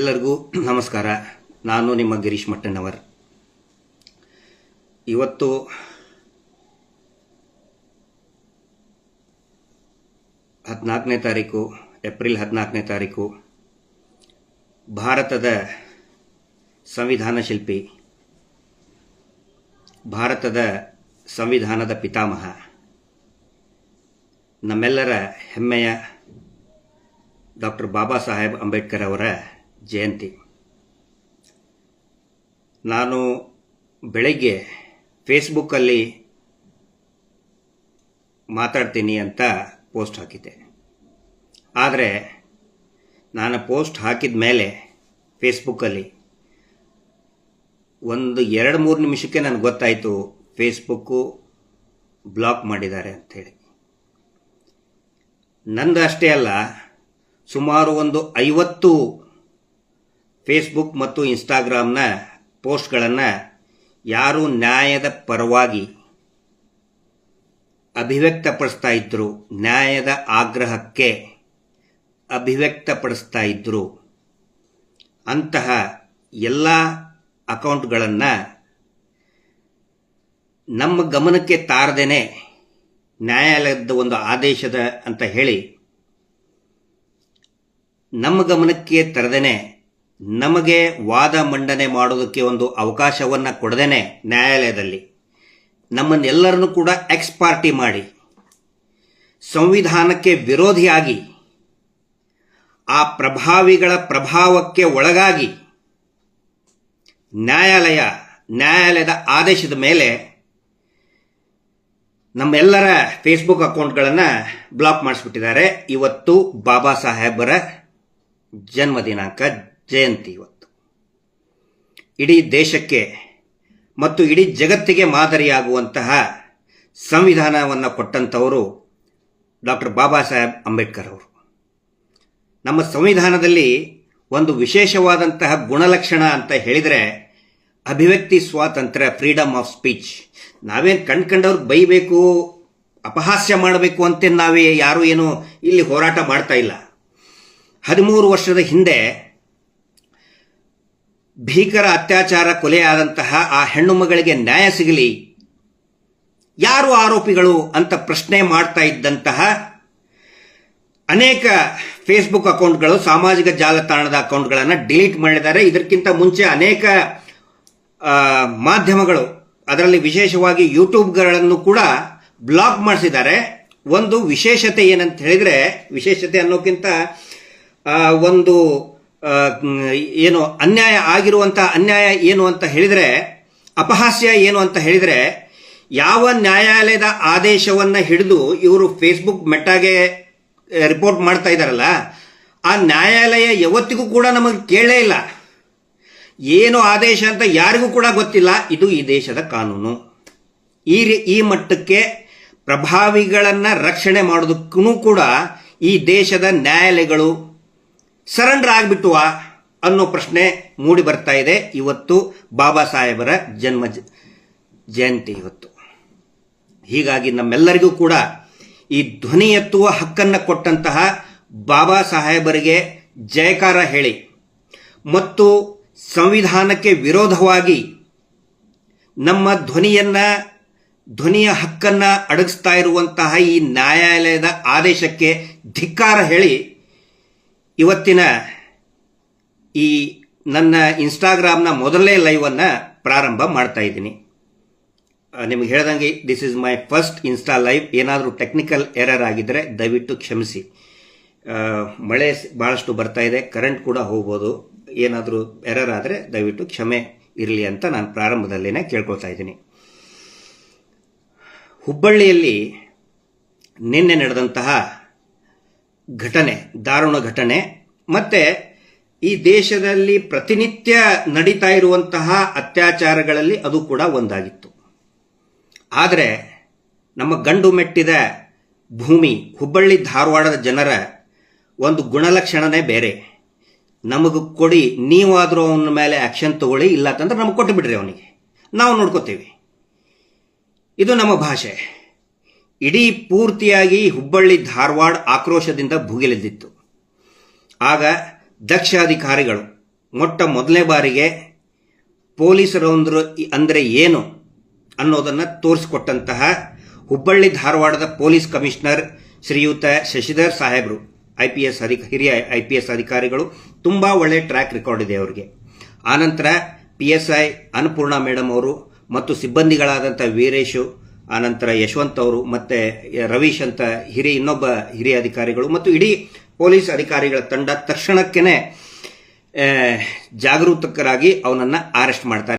ಎಲ್ಲರಿಗೂ ನಮಸ್ಕಾರ. ನಾನು ನಿಮ್ಮ ಗಿರೀಶ್ ಮಟ್ಟಣ್ಣವರ್. ಇವತ್ತು ಹದಿನಾಲ್ಕನೇ ತಾರೀಕು, ಏಪ್ರಿಲ್ ಹದಿನಾಲ್ಕನೇ ತಾರೀಕು, ಭಾರತದ ಸಂವಿಧಾನ ಶಿಲ್ಪಿ, ಭಾರತದ ಸಂವಿಧಾನದ ಪಿತಾಮಹ, ನಮ್ಮೆಲ್ಲರ ಹೆಮ್ಮೆಯ ಡಾಕ್ಟರ್ ಬಾಬಾ ಸಾಹೇಬ್ ಅಂಬೇಡ್ಕರ್ ಅವರ ಜಯಂತಿ. ನಾನು ಬೆಳಗ್ಗೆ ಫೇಸ್ಬುಕ್ಕಲ್ಲಿ ಮಾತಾಡ್ತೀನಿ ಅಂತ ಪೋಸ್ಟ್ ಹಾಕಿದ್ದೆ. ಆದರೆ ನಾನು ಪೋಸ್ಟ್ ಹಾಕಿದ ಮೇಲೆ ಫೇಸ್ಬುಕ್ಕಲ್ಲಿ ಒಂದು ಎರಡು ಮೂರು ನಿಮಿಷಕ್ಕೆ ನನಗೆ ಗೊತ್ತಾಯಿತು ಫೇಸ್ಬುಕ್ಕು ಬ್ಲಾಕ್ ಮಾಡಿದ್ದಾರೆ ಅಂಥೇಳಿ ನಂದು ಅಷ್ಟೇ ಅಲ್ಲ, ಸುಮಾರು ಒಂದು ಐವತ್ತು ಫೇಸ್ಬುಕ್ ಮತ್ತು ಇನ್ಸ್ಟಾಗ್ರಾಮ್ನ ಪೋಸ್ಟ್ಗಳನ್ನು ಯಾರು ನ್ಯಾಯದ ಪರವಾಗಿ ಅಭಿವ್ಯಕ್ತಪಡಿಸ್ತಾ ಇದ್ದರು ನ್ಯಾಯದ ಆಗ್ರಹಕ್ಕೆ ಅಭಿವ್ಯಕ್ತಪಡಿಸ್ತಾ ಇದ್ದರು ಅಂತಹ ಎಲ್ಲ ಅಕೌಂಟ್ಗಳನ್ನು ನಮ್ಮ ಗಮನಕ್ಕೆ ತಾರದೇನೆ ನ್ಯಾಯಾಲಯದ ಒಂದು ಆದೇಶದ ಅಂತ ಹೇಳಿ ನಮ್ಮ ಗಮನಕ್ಕೆ ತರದೇನೆ ನಮಗೆ ವಾದ ಮಂಡನೆ ಮಾಡೋದಕ್ಕೆ ಒಂದು ಅವಕಾಶವನ್ನು ಕೊಡದೇನೆ ನ್ಯಾಯಾಲಯದಲ್ಲಿ. ನಮ್ಮನ್ನೆಲ್ಲರನ್ನು ಕೂಡ ಎಕ್ಸ್ ಪಾರ್ಟಿ ಮಾಡಿ, ಸಂವಿಧಾನಕ್ಕೆ ವಿರೋಧಿಯಾಗಿ, ಆ ಪ್ರಭಾವಿಗಳ ಪ್ರಭಾವಕ್ಕೆ ಒಳಗಾಗಿ ನ್ಯಾಯಾಲಯ, ನ್ಯಾಯಾಲಯದ ಆದೇಶದ ಮೇಲೆ ನಮ್ಮೆಲ್ಲರ ಫೇಸ್ಬುಕ್ ಅಕೌಂಟ್ಗಳನ್ನು ಬ್ಲಾಕ್ ಮಾಡಿಸ್ಬಿಟ್ಟಿದ್ದಾರೆ. ಇವತ್ತು ಬಾಬಾ ಸಾಹೇಬರ ಜನ್ಮ ದಿನಾಂಕ ಜಯಂತಿ ಇವತ್ತು. ಇಡೀ ದೇಶಕ್ಕೆ ಮತ್ತು ಇಡೀ ಜಗತ್ತಿಗೆ ಮಾದರಿಯಾಗುವಂತಹ ಸಂವಿಧಾನವನ್ನು ಕೊಟ್ಟಂಥವರು ಡಾಕ್ಟರ್ ಬಾಬಾ ಸಾಹೇಬ್ ಅಂಬೇಡ್ಕರ್ ಅವರು. ನಮ್ಮ ಸಂವಿಧಾನದಲ್ಲಿ ಒಂದು ವಿಶೇಷವಾದಂತಹ ಗುಣಲಕ್ಷಣ ಅಂತ ಹೇಳಿದರೆ ಅಭಿವ್ಯಕ್ತಿ ಸ್ವಾತಂತ್ರ್ಯ ಫ್ರೀಡಮ್ ಆಫ್ ಸ್ಪೀಚ್ ನಾವೇನು ಕಂಡ್ಕಂಡವ್ರಿಗೆ ಬೈಬೇಕು, ಅಪಹಾಸ್ಯ ಮಾಡಬೇಕು ಅಂತ ನಾವೇ ಯಾರು ಏನು ಇಲ್ಲಿ ಹೋರಾಟ ಮಾಡ್ತಾ ಇಲ್ಲ. ಹದಿಮೂರು ವರ್ಷದ ಹಿಂದೆ ಭೀಕರ ಅತ್ಯಾಚಾರ ಕೊಲೆಯಾದಂತಹ ಆ ಹೆಣ್ಣು ಮಗಳಿಗೆ ನ್ಯಾಯ ಸಿಗಲಿ? ಯಾರು ಆರೋಪಿಗಳು ಅಂತ ಪ್ರಶ್ನೆ ಮಾಡ್ತಾ ಇದ್ದಂತಹ ಅನೇಕ ಫೇಸ್ಬುಕ್ ಅಕೌಂಟ್ಗಳು, ಸಾಮಾಜಿಕ ಜಾಲತಾಣದ ಅಕೌಂಟ್ಗಳನ್ನು ಡಿಲೀಟ್ ಮಾಡಿದ್ದಾರೆ. ಇದಕ್ಕಿಂತ ಮುಂಚೆ ಅನೇಕ ಮಾಧ್ಯಮಗಳು, ಅದರಲ್ಲಿ ವಿಶೇಷವಾಗಿ ಯೂಟ್ಯೂಬ್ಗಳನ್ನು ಕೂಡ ಬ್ಲಾಕ್ ಮಾಡಿಸಿದ್ದಾರೆ. ಒಂದು ವಿಶೇಷತೆ ಏನಂತ ಹೇಳಿದರೆ, ವಿಶೇಷತೆ ಅನ್ನೋಕ್ಕಿಂತ ಒಂದು ಏನು ಅನ್ಯಾಯ ಆಗಿರುವಂಥ ಅನ್ಯಾಯ ಏನು ಅಂತ ಹೇಳಿದರೆ, ಅಪಹಾಸ್ಯ ಏನು ಅಂತ ಹೇಳಿದರೆ, ಯಾವ ನ್ಯಾಯಾಲಯದ ಆದೇಶವನ್ನು ಹಿಡಿದು ಇವರು ಫೇಸ್ಬುಕ್ ಮೆಟ್ಟಾಗೆ ರಿಪೋರ್ಟ್ ಮಾಡ್ತಾ ಇದ್ದಾರಲ್ಲ, ಆ ನ್ಯಾಯಾಲಯ ಯಾವತ್ತಿಗೂ ಕೂಡ ನಮಗೆ ಕೇಳೇ ಇಲ್ಲ. ಏನು ಆದೇಶ ಅಂತ ಯಾರಿಗೂ ಕೂಡ ಗೊತ್ತಿಲ್ಲ. ಇದು ಈ ದೇಶದ ಕಾನೂನು. ಈ ಈ ಮಟ್ಟಕ್ಕೆ ಪ್ರಭಾವಿಗಳನ್ನು ರಕ್ಷಣೆ ಮಾಡೋದಕ್ಕೂ ಕೂಡ ಈ ದೇಶದ ನ್ಯಾಯಾಲಯಗಳು ಸರೆಂಡರ್ ಆಗಿಬಿಟ್ಟುವ ಅನ್ನೋ ಪ್ರಶ್ನೆ ಮೂಡಿ ಬರ್ತಾ ಇದೆ. ಇವತ್ತು ಬಾಬಾ ಸಾಹೇಬರ ಜನ್ಮ ಜಯಂತಿ ಇವತ್ತು. ಹೀಗಾಗಿ ನಮ್ಮೆಲ್ಲರಿಗೂ ಕೂಡ ಈ ಧ್ವನಿ ಎತ್ತುವ ಹಕ್ಕನ್ನು ಕೊಟ್ಟಂತಹ ಬಾಬಾ ಸಾಹೇಬರಿಗೆ ಜಯಕಾರ ಹೇಳಿ. ಮತ್ತು ಸಂವಿಧಾನಕ್ಕೆ ವಿರೋಧವಾಗಿ ನಮ್ಮ ಧ್ವನಿಯನ್ನ, ಧ್ವನಿಯ ಹಕ್ಕನ್ನು ಅಡಗಿಸ್ತಾ ಇರುವಂತಹ ಈ ನ್ಯಾಯಾಲಯದ ಆದೇಶಕ್ಕೆ ಧಿಕ್ಕಾರ ಹೇಳಿ ಇವತ್ತಿನ ಈ ನನ್ನ ಇನ್ಸ್ಟಾಗ್ರಾಮ್ನ ಮೊದಲನೇ ಲೈವನ್ನು ಪ್ರಾರಂಭ ಮಾಡ್ತಾ ಇದ್ದೀನಿ. ನಿಮಗೆ ಹೇಳ್ದಂಗೆ this is my first insta live ಏನಾದರೂ ಟೆಕ್ನಿಕಲ್ ಎರರ್ ಆಗಿದ್ದರೆ ದಯವಿಟ್ಟು ಕ್ಷಮಿಸಿ. ಮಳೆ ಭಾಳಷ್ಟು ಬರ್ತಾ ಇದೆ ಕರೆಂಟ್ ಕೂಡ ಹೋಗ್ಬೋದು. ಏನಾದರೂ ಎರರ್ ಆದರೆ ದಯವಿಟ್ಟು ಕ್ಷಮೆ ಇರಲಿ ಅಂತ ನಾನು ಪ್ರಾರಂಭದಲ್ಲೇ ಕೇಳ್ಕೊಳ್ತಾ ಇದ್ದೀನಿ. ಹುಬ್ಬಳ್ಳಿಯಲ್ಲಿ ನಿನ್ನೆ ನಡೆದಂತಹ ಘಟನೆ, ದಾರುಣ ಘಟನೆ, ಮತ್ತೆ ಈ ದೇಶದಲ್ಲಿ ಪ್ರತಿನಿತ್ಯ ನಡೀತಾ ಇರುವಂತಹ ಅತ್ಯಾಚಾರಗಳಲ್ಲಿ ಅದು ಕೂಡ ಒಂದಾಗಿತ್ತು. ಆದರೆ ನಮ್ಮ ಗಂಡು ಮೆಟ್ಟಿದ ಭೂಮಿ, ಹುಬ್ಬಳ್ಳಿ ಧಾರವಾಡದ ಜನರ ಒಂದು ಗುಣಲಕ್ಷಣನೇ ಬೇರೆ. ನಮಗೆ ಕೊಡಿ, ನೀವಾದರೂ ಅವನ ಮೇಲೆ ಆ್ಯಕ್ಷನ್ ತಗೊಳ್ಳಿ ಇಲ್ಲ ಅಂತಂದ್ರೆ ನಮಗೆ ಕೊಟ್ಟು ಬಿಡ್ರಿ ಅವನಿಗೆ. ನಾವು ನೋಡ್ಕೋತೀವಿ. ಇದು ನಮ್ಮ ಭಾಷೆ. ಇಡೀ ಪೂರ್ತಿಯಾಗಿ ಹುಬ್ಬಳ್ಳಿ ಧಾರವಾಡ ಆಕ್ರೋಶದಿಂದ ಭುಗಿಲೆದ್ದಿತ್ತು. ಆಗ ದಕ್ಷ ಅಧಿಕಾರಿಗಳು ಮೊಟ್ಟ ಮೊದಲನೇ ಬಾರಿಗೆ ಪೊಲೀಸರು ಅಂದ್ರು ಅಂದರೆ ಏನು ಅನ್ನೋದನ್ನು ತೋರಿಸಿಕೊಟ್ಟಂತಹ ಹುಬ್ಬಳ್ಳಿ ಧಾರವಾಡದ ಪೊಲೀಸ್ ಕಮಿಷನರ್ ಶ್ರೀಯುತ ಶಶಿಧರ್ ಸಾಹೇಬರು ಐ ಪಿ ಎಸ್ ಅಧಿಕ, ಹಿರಿಯ ಐ ಪಿ ಎಸ್ ಅಧಿಕಾರಿಗಳು, ತುಂಬ ಒಳ್ಳೆಯ ಟ್ರ್ಯಾಕ್ ರೆಕಾರ್ಡ್ ಇದೆ ಅವರಿಗೆ. ಆನಂತರ P S I Annapurna madam ಅವರು ಮತ್ತು ಸಿಬ್ಬಂದಿಗಳಾದಂಥ ವೀರೇಶು ಆನಂತರ ಯಶವಂತ್ ಅವರು ಮತ್ತೆ ರವೀಶ್ ಅಂತ ಹಿರಿಯ ಇನ್ನೊಬ್ಬ ಹಿರಿಯ ಅಧಿಕಾರಿಗಳು ಮತ್ತು ಇಡೀ ಪೊಲೀಸ್ ಅಧಿಕಾರಿಗಳ ತಂಡ ತಕ್ಷಣಕ್ಕೆ ಜಾಗರೂಕರಾಗಿ ಅವನನ್ನು ಅರೆಸ್ಟ್ ಮಾಡ್ತಾರೆ.